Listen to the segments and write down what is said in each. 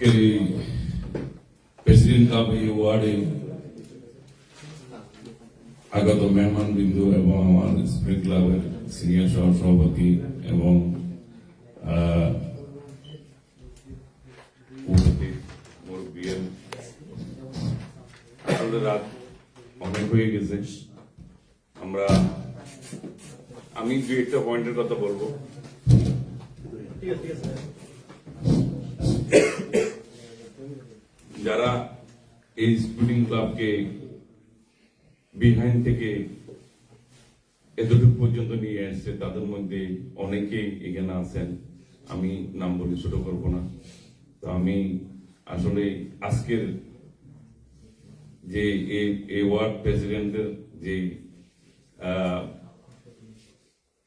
আজকের এই president cup এই ওয়ার্ডে আগত মেহমান বিন্দু এবং আমার স্প্রিং ক্লাবের সিনিয়র সহ সভাপতি এবং রাত অনেক হয়ে গেছে। আমরা, আমি দু একটা পয়েন্টের কথা বলব। যারা এই স্কুলিং ক্লাবকে বিহাইন্ড থেকে এতটুকু পর্যন্ত নিয়ে আসছে তাদের মধ্যে অনেকেই এখানে আছেন। আমি নাম বলে ছোট করব না। তো আমি আসলে আজকের যে এই- ওয়ার্ড প্রেসিডেন্টের যে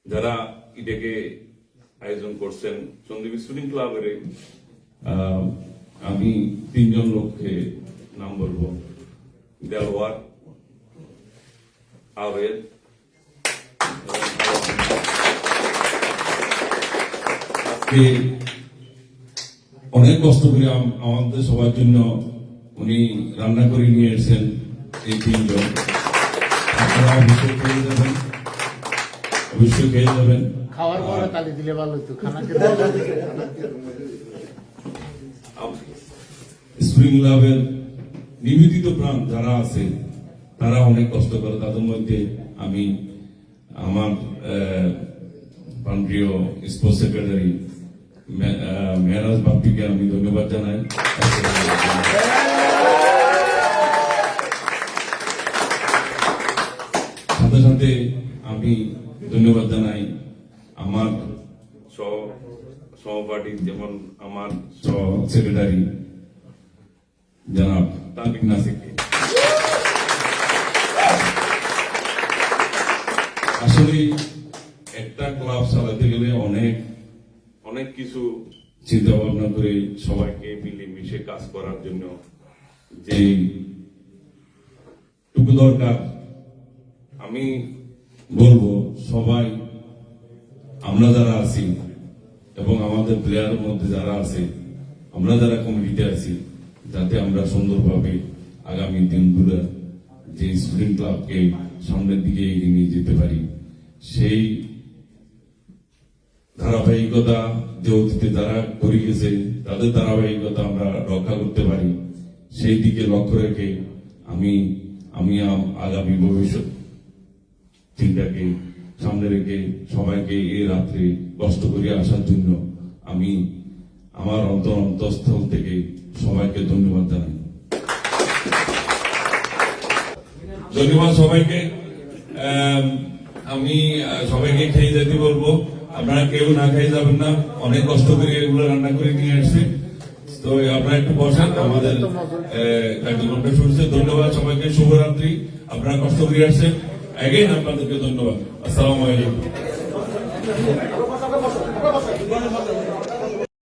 যারা এটাকে আয়োজন করছেন সন্দীপ স্টুডেন্ট ক্লাবের আমি তিনজন লোককে নাম বলব। দেলওয়ার আবেদ অনেক কষ্ট করে আমাদের সবার জন্য উনি রান্না করে নিয়ে এসেছেন এই তিনজন। আপনারা অবশ্যই খেয়ে যাবেন। অবশ্যই খেয়ে যাবেন। খাওয়ার পরে তালি দিলে ভালো হতো খানা খেতে স্প্রিং লাভের নিবেদিত প্রাণ যারা আছে, তারা অনেক কষ্ট করে। তাদের মধ্যে আমি আমার প্রাণপ্রিয় স্পোর্টস সেক্রেটারি মেহরাজ বাপ্পিকে আমি ধন্যবাদ জানাই। সাথে সাথে আমি ধন্যবাদ জানাই আমার সহপাঠী যেমন আমার সেক্রেটারি জনাব তাবিক নাসিককে আসলে একটা ক্লাব চালাতে গেলে অনেক অনেক কিছু চিন্তা ভাবনা করে সবাইকে মিলেমিশে কাজ করার জন্য যে টুকু দরকার, আমি বলব সবাই, আমরা যারা আছি এবং আমাদের প্লেয়ারের মধ্যে যারা আছে, আমরা যারা কমিটিতে আছি, যাতে আমরা সুন্দরভাবে আগামী দিনগুলো যে স্টুডেন্ট ক্লাবকে সামনের দিকে এগিয়ে নিয়ে যেতে পারি, সেই ধারাবাহিকতা যে অতীতে যারা করে গেছে, তাদের ধারাবাহিকতা আমরা রক্ষা করতে পারি। সেই দিকে লক্ষ্য রেখে আমি আমি আগামী ভবিষ্যৎ চিন্তাকে সামনে রেখে সবাইকে এই রাত্রে কষ্ট করে আসার জন্য আমি আমার অন্তর অন্তঃস্থল থেকে সবাইকে ধন্যবাদ জানাই। ধন্যবাদ সবাইকে। আমি সবাইকে খেয়ে যেতে বলব। আপনারা কেউ না খেয়ে যাবেন না। অনেক কষ্ট করে এগুলো রান্না করে নিয়ে আসছে। তো আপনারা একটু বসেন, আমাদের কার্যক্রমটা শুরুছে ধন্যবাদ সবাইকে। শুভরাত্রি। আপনারা কষ্ট করে আসছেন। এগেইন আপনাদেরকে ধন্যবাদ। আসসালামু আলাইকুম।